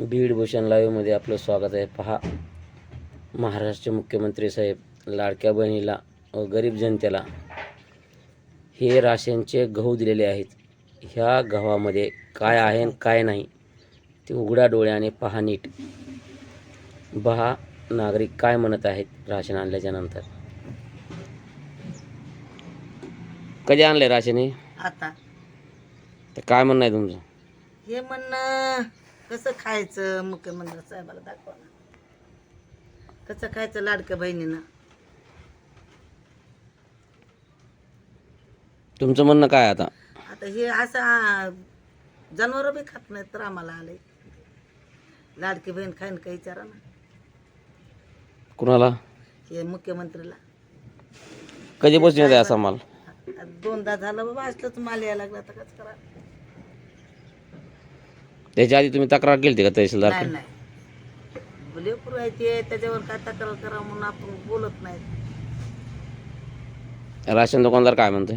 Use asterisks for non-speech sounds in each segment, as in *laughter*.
बीड भूषण लाईव्हमध्ये आपलं स्वागत आहे. पहा महाराष्ट्राचे मुख्यमंत्री साहेब लाडक्या बहिणीला व गरीब जनतेला हे राशनचे गहू दिलेले आहेत. ह्या गव्हामध्ये काय आहे आणि काय नाही ते उघड्या डोळ्याने पहा नीट. पहा नागरिक काय म्हणत आहेत राशन आणल्याच्या नंतर? कधी आणले राशन हे? आता. तर काय म्हणणं आहे तुमचं? हे म्हणणं कसं खायचं? मुख्यमंत्री साहेबाला दाखवा ना. कसं खायचं लाडक्या बहिणीनं? तुमचं म्हणणं काय आता? आता हे असं जनावर बी खात नाहीत तर आम्हाला आले लाडकी बहीण खाईन का विचारा ना. कुणाला? हे मुख्यमंत्रीला. कधीपासून येते असा माल? आता दोनदा झालं बाबा असलंच माल यायला लागला तर कसं करा त्याच्या आधी तुम्ही तक्रार केली होती का तहसीलदार नाही नाही. लेकरू आहे ते त्याच्यावर काय तक्रार करा म्हणून आपण बोलत नाही. राशन दुकानदार काय म्हणतोय?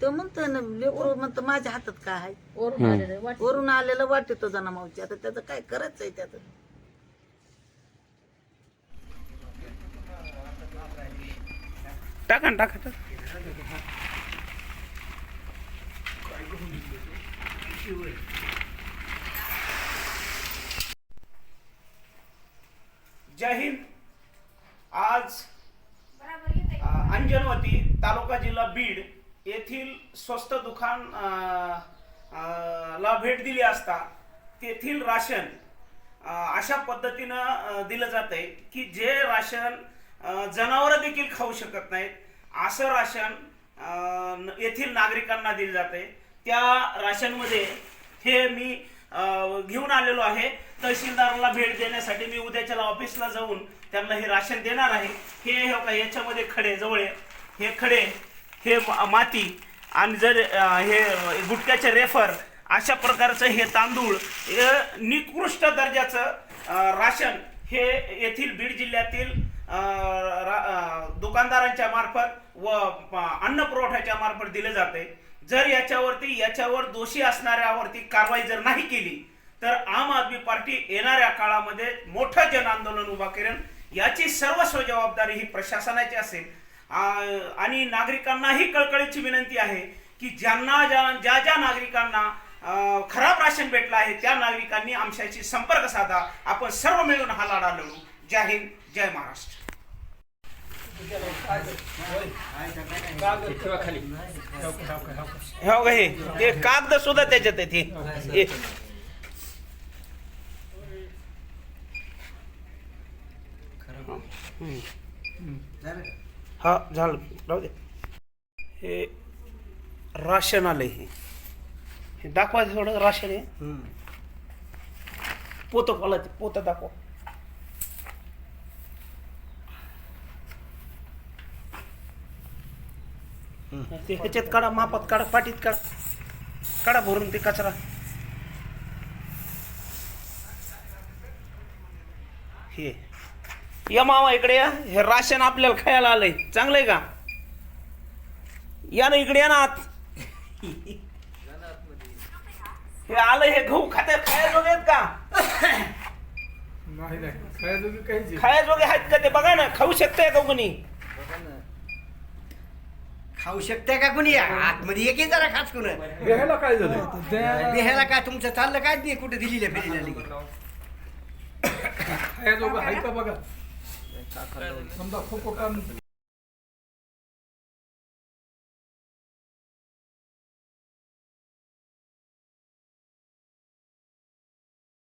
ते म्हणतोय ना लेकरू म्हणतं माझ्या हातात काय आहे? हम्म. वरून आलेलं वाटतो जना मावची आता त्याचं काय करायचं आहे त्याचं? टाका ना, टाका टाका. जय हिंद. आज अंजनवती तालुका जिल्हा बीड येथील स्वस्त दुकान ला भेट दिली असता तेथील राशन अशा पद्धतीनं दिलं जात आहे की जे राशन जनावर देखील खाऊ शकत नाहीत असं राशन येथील नागरिकांना दिलं जात आहे त्या राशनमध्ये हे मी घेऊन आलेलो आहे. तहसीलदाराला भेट देण्यासाठी मी उद्याच्याला ऑफिसला जाऊन त्यांना हे राशन देणार आहे. हे हे याच्यामध्ये खडे जवळ हे खडे हे माती आणि जर हे गुटक्याचे रेफर अशा प्रकारचं हे तांदूळ निकृष्ट दर्जाचं राशन हे येथील बीड जिल्ह्यातील रा- दुकानदारांच्या मार्फत व अन्न पुरवठ्याच्या मार्फत दिले जाते. जर याच्यावरती याच्यावर दोषी असणाऱ्यावरती कारवाई जर नाही केली तर आम आदमी पार्टी येणाऱ्या काळामध्ये मोठं जन आंदोलन उभा करेल. याची सर्वस्व जबाबदारी ही प्रशासनाची असेल. आणि नागरिकांनाही कळकळीची विनंती आहे की ज्यांना ज्या ज्या ज्या नागरिकांना खराब राशन भेटलं आहे त्या नागरिकांनी आमच्याशी संपर्क साधा. आपण सर्व मिळून हा लढा लढू. जय हिंद जय महाराष्ट्र. हे हे ते कागद सुद्धा त्याच्यात आहेत हे. हे. झालं. राहू दे. हे राशन आलंय हे. हे दाखवा थोडं राशन आहे. पोतं ते पोतं दाखवा. ते ह्याच्यात काढा मापात काढा पाटीत काढा. काढा भरून ते कचरा. हे. या मामा इकडे या. हे राशन आपल्याला खायला आलंय. चांगलंय का? या ना इकडे या ना आत. हे आलं हे गहू खात्यात खायजोगे आहेत का? नाही खायजोगे आहेत का ते? बघा ना खाऊ शकताय का कोणी? खाऊ शकते का कुणी? आतमध्ये एक जरा खास कुण घ्यायला काय झालं? बिहायला काय तुमचं चाललं काय? नाही कुठे दिलेल्या फेरीला आहे *coughs* का बघा? समजा खूप